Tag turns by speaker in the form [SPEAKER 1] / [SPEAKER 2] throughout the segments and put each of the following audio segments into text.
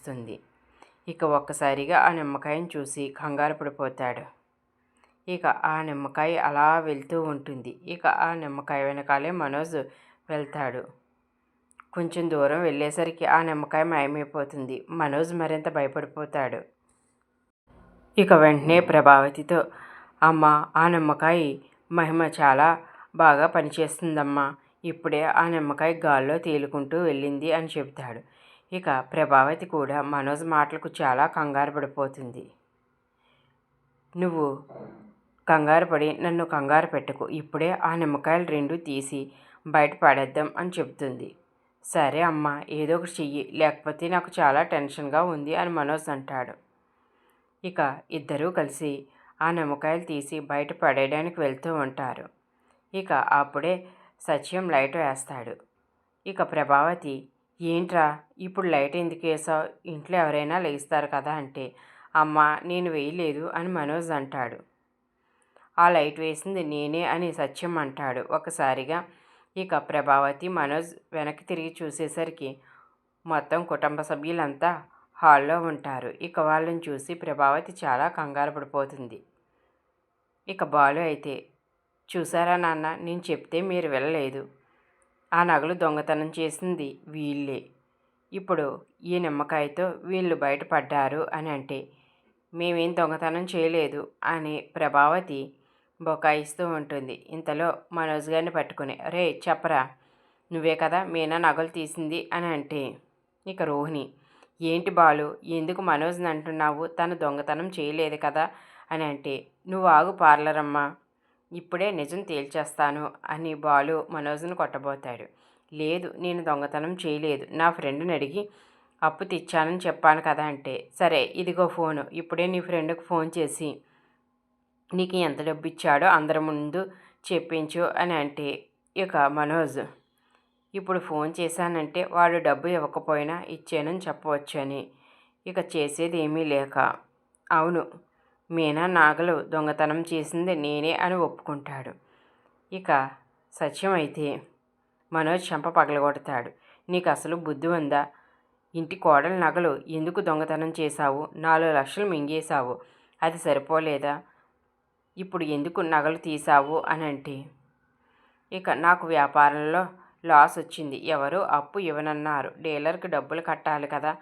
[SPEAKER 1] వస్తుంది ఇక ఒక్కసారిగా ఆ నిమ్మకాయని చూసి కంగారు పడిపోతాడు. ఇక ఆ నిమ్మకాయ అలా వెళ్తూ ఉంటుంది. ఇక ఆ నిమ్మకాయ వెనకాలే మనోజ్ వెళ్తాడు. కొంచెం దూరం వెళ్ళేసరికి ఆ నిమ్మకాయ మాయమైపోతుంది. మనోజ్ మరింత భయపడిపోతాడు. ఇక వెంటనే ప్రభావతితో అమ్మ ఆ నిమ్మకాయ మహిమ చాలా బాగా పనిచేస్తుందమ్మా. ఇప్పుడే ఆ నిమ్మకాయ గాల్లో తేలుకుంటూ వెళ్ళింది అని చెబుతాడు ఇక ప్రభావతి కూడా మనోజ్ మాటలకు చాలా కంగారు పడిపోతుంది. నువ్వు కంగారు పడి నన్ను కంగారు పెట్టకు. ఇప్పుడే ఆ నిమ్మకాయలు రెండు తీసి బయట పడేద్దాం అని చెప్తుంది సరే అమ్మ ఏదో ఒకటి చెయ్యి. లేకపోతే నాకు చాలా టెన్షన్గా ఉంది అని మనోజ్ అంటాడు. ఇక ఇద్దరూ కలిసి ఆ నిమ్మకాయలు తీసి బయట పడేయడానికి వెళ్తూ ఉంటారు. ఇక అప్పుడే సత్యం లైట్ వేస్తాడు. ఇక ప్రభావతి ఏంట్రా ఇప్పుడు లైట్ ఎందుకు వేసావు? ఇంట్లో ఎవరైనా లేస్తారు కదా అంటే అమ్మ నేను వేయలేదు అని మనోజ్ అంటాడు. ఆ లైట్ వేసింది నేనే అని సత్యం అంటాడు. ఒకసారిగా ఇక ప్రభావతి మనోజ్ వెనక్కి తిరిగి చూసేసరికి మొత్తం కుటుంబ సభ్యులంతా హాల్లో ఉంటారు. ఇక వాళ్ళని చూసి ప్రభావతి చాలా కంగారు పడిపోతుంది. ఇక బాలు అయితే చూసారా నాన్న నేను చెప్తే మీరు వెళ్ళలేదు ఆ నగలు దొంగతనం చేసింది వీళ్ళే. ఇప్పుడు ఈ నిమ్మకాయతో వీళ్ళు బయటపడ్డారు అని అంటే మేమేం దొంగతనం చేయలేదు అని ప్రభావతి బొకాయిస్తూ ఉంటుంది. ఇంతలో మనోజ్ గారిని పట్టుకుని రే చెప్పరా నువ్వే కదా మీనా నగలు తీసింది అని అంటే ఇక రోహిణి ఏంటి బాలు ఎందుకు మనోజ్ని అంటున్నావు? తను దొంగతనం చేయలేదు కదా అని అంటే నువ్వు ఆగు పార్లరమ్మా ఇప్పుడే నిజం తేల్చేస్తాను అని బాలు మనోజ్ను కొట్టబోతాడు. లేదు నేను దొంగతనం చేయలేదు. నా ఫ్రెండ్ని అడిగి అప్పు తెచ్చానని చెప్పాను కదా అంటే సరే ఇదిగో ఫోను. ఇప్పుడే నీ ఫ్రెండ్కి ఫోన్ చేసి నీకు ఎంత డబ్బు ఇచ్చాడో అందరి ముందు చెప్పించు అని అంటే ఇక మనోజ్ ఇప్పుడు ఫోన్ చేశానంటే వాడు డబ్బు ఇవ్వకపోయినా ఇచ్చానని చెప్పవచ్చు అని ఇక చేసేది ఏమీ లేక అవును మీనా నాగలు దొంగతనం చేసింది నేనే అని ఒప్పుకుంటాడు. ఇక సత్యం అయితే మనోజ్ చెంప పగలగొడతాడు. నీకు అసలు బుద్ధి ఉందా? ఇంటి కోడల నగలు ఎందుకు దొంగతనం చేశావు? నాలుగు లక్షలు మింగేశావు. అది సరిపోలేదా? ఇప్పుడు ఎందుకు నగలు తీసావు అని అంటే ఇక నాకు వ్యాపారంలో లాస్ వచ్చింది. ఎవరు? అప్పు ఇవ్వనన్నారు. డీలర్కి డబ్బులు కట్టాలి కదా.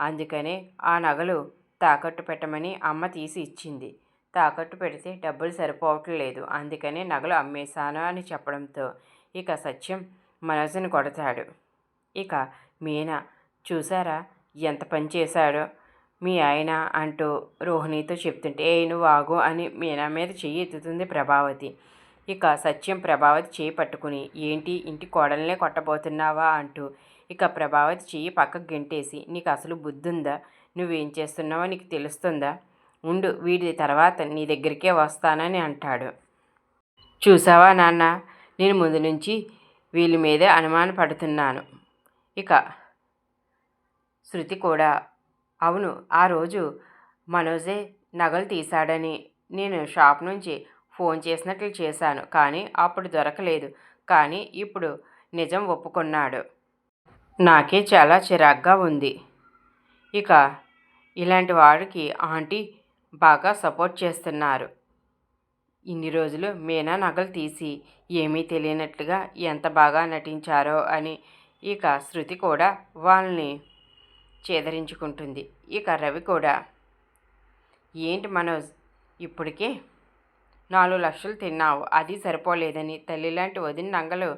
[SPEAKER 1] అందుకనే ఆ నగలు తాకట్టు పెట్టమని అమ్మ తీసి ఇచ్చింది. తాకట్టు పెడితే డబ్బులు సరిపోవట్లేదు అందుకనే నగలు అమ్మేశాను అని చెప్పడంతో ఇక సత్యం మనసుని కొడతాడు. ఇక మీనా చూసారా ఎంత పని చేశాడో? మీ ఆయన అంటూ రోహిణితో చెప్తుంటే ఏ నువ్వు ఆగు అని మీనా మీద చెయ్యి ఎత్తుతుంది ప్రభావతి. ఇక సత్యం ప్రభావతి చేయి పట్టుకుని ఏంటి ఇంటి కోడలనే కొట్టబోతున్నావా అంటూ ఇక ప్రభావతి చెయ్యి పక్కకు గెంటేసి నీకు అసలు బుద్ధుందా? నువ్వేం చేస్తున్నావో నీకు తెలుస్తుందా? ఉండు వీడి తర్వాత నీ దగ్గరికే వస్తానని అంటాడు. చూసావా నాన్న? నేను ముందు నుంచి వీళ్ళ మీదే అనుమాన పడుతున్నాను. ఇక శృతి కూడా అవును ఆ రోజు మనోజే నగలు తీశాడని నేను షాప్ నుంచి ఫోన్ చేసినట్లు చేశాను కానీ అప్పుడు దొరకలేదు. కానీ ఇప్పుడు నిజం ఒప్పుకున్నాడు. నాకే చాలా చిరాగ్గా ఉంది. ఇక ఇలాంటి వాడికి ఆంటీ బాగా సపోర్ట్ చేస్తున్నారు. ఇన్ని రోజులు మీనా నగలు తీసి ఏమీ తెలియనట్లుగా ఎంత బాగా నటించారో అని ఇక శృతి కూడా వాళ్ళని చేదరించుకుంటుంది. ఇక రవి కూడా ఏంటి మనోజ్ ఇప్పటికే నాలుగు లక్షలు తిన్నావు అది సరిపోలేదని తల్లిలాంటి వదిన నంగలు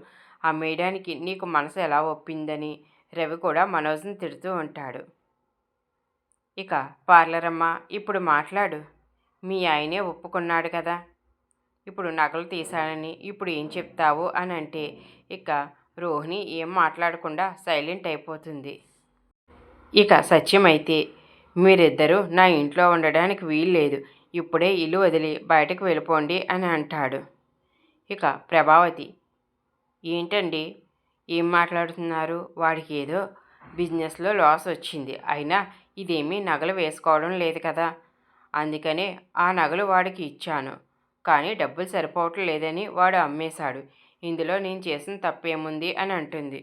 [SPEAKER 1] అమ్మేయడానికి నీకు మనసు ఎలా ఒప్పిందని రవి కూడా మనోజ్ని తిడుతూ ఉంటాడు. ఇక పార్లరమ్మ ఇప్పుడు మాట్లాడు. మీ ఆయనే ఒప్పుకున్నాడు కదా. ఇప్పుడు నగలు తీశానని ఇప్పుడు ఏం చెప్తావు? అని అంటే ఇక రోహిణి ఏం మాట్లాడకుండా సైలెంట్ అయిపోతుంది. ఇక సత్యం అయితే మీరిద్దరూ నా ఇంట్లో ఉండడానికి వీల్లేదు. ఇప్పుడే ఇల్లు వదిలి బయటకు వెళ్ళిపోండి అని అంటాడు. ఇక ప్రభావతి ఏంటండి? ఏం మాట్లాడుతున్నారు? వాడికి ఏదో బిజినెస్లో లాస్ వచ్చింది. అయినా ఇదేమీ నగలు వేసుకోవడం లేదు కదా? అందుకనే ఆ నగలు వాడికి ఇచ్చాను. కానీ డబ్బులు సరిపోవటం లేదని వాడు అమ్మేశాడు. ఇందులో నేను చేసిన తప్పేముంది అని అంటుంది.